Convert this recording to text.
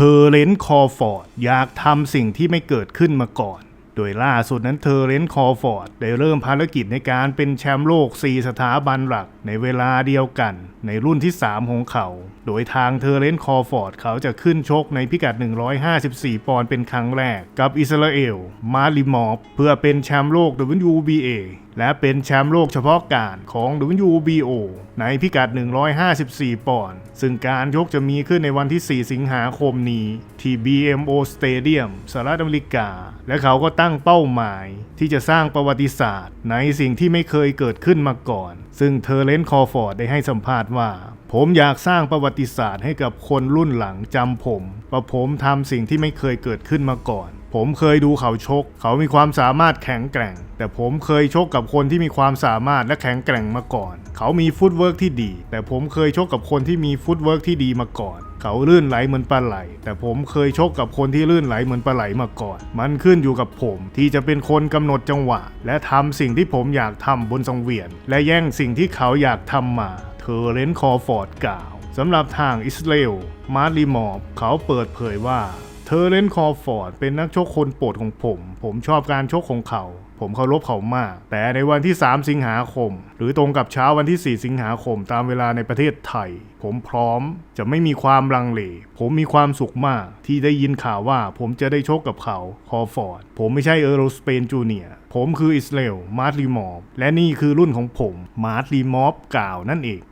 เธอเลนคอฟอร์ดอยากทำสิ่งที่ไม่เกิดขึ้นมาก่อน โดยล่าสุดนั้นเธอเลนคอฟอร์ดได้เริ่มภารกิจในการเป็นแชมป์โลก 4 สถาบันหลักในเวลาเดียวกัน ในรุ่นที่ 3 ของเขา โดยทางเธอเลนคอฟอร์ดเขาจะขึ้นชกในพิกัด 154 ปอนด์เป็นครั้งแรกกับอิสราเอล มาลิมอฟเพื่อเป็นแชมป์โลก WBA และเป็นแชมป์โลกเฉพาะการของ WBO ในพิกัด 154 ปอนด์ ซึ่งการยกจะมีขึ้นในวันที่ 4 สิงหาคมนี้ ที่ BMO Stadium สหรัฐอเมริกา และเขาก็ตั้งเป้าหมายที่จะสร้างประวัติศาสตร์ ในสิ่งที่ไม่เคยเกิดขึ้นมาก่อน ซึ่งเทอเลนคอฟอร์ดได้ให้สัมภาษณ์ว่า ผมอยากสร้างประวัติศาสตร์ให้กับคนรุ่นหลังจำผมว่าผมทำสิ่งที่ไม่เคยเกิดขึ้นมาก่อน ผมเคยดูเขาชก เขามีความสามารถแข็งแกร่ง แต่ผมเคยชกกับคนที่มีความสามารถและแข็งแกร่งมาก่อน เขามีฟุตเวิร์กที่ดี แต่ผมเคยชกกับคนที่มีฟุตเวิร์กที่ดีมาก่อน เขาลื่นไหลเหมือนปลาไหล แต่ผมเคยชกกับคนที่ลื่นไหลเหมือนปลาไหลมาก่อน มันขึ้นอยู่กับผมที่จะเป็นคนกำหนดจังหวะ และทำสิ่งที่ผมอยากทำบนสังเวียน และแย่งสิ่งที่เขาอยากทำมา เธอเลนคอฟอร์ดกล่าวสำหรับทางอิสราเอลมาร์ลีมอบเขาเปิดเผยว่า เธอเล่นคอฟอร์ดเป็นนักชกคนโปรดของผม ผมชอบการชกของเขา ผมเคารพเขามาก แต่ในวันที่ 3 สิงหาคม หรือตรงกับเช้าวันที่ 4 สิงหาคมตามเวลาในประเทศไทย ผมพร้อมจะไม่มีความลังเล ผมมีความสุขมากที่ได้ยินข่าวว่าผมจะได้ชกกับเขาคอฟอร์ด ผมไม่ใช่เอโรสเปนจูเนียผมคืออิสราเอลมาร์ลีมอบและนี่คือรุ่นของผมมาร์ลีมอบกล่าวนั่นเอง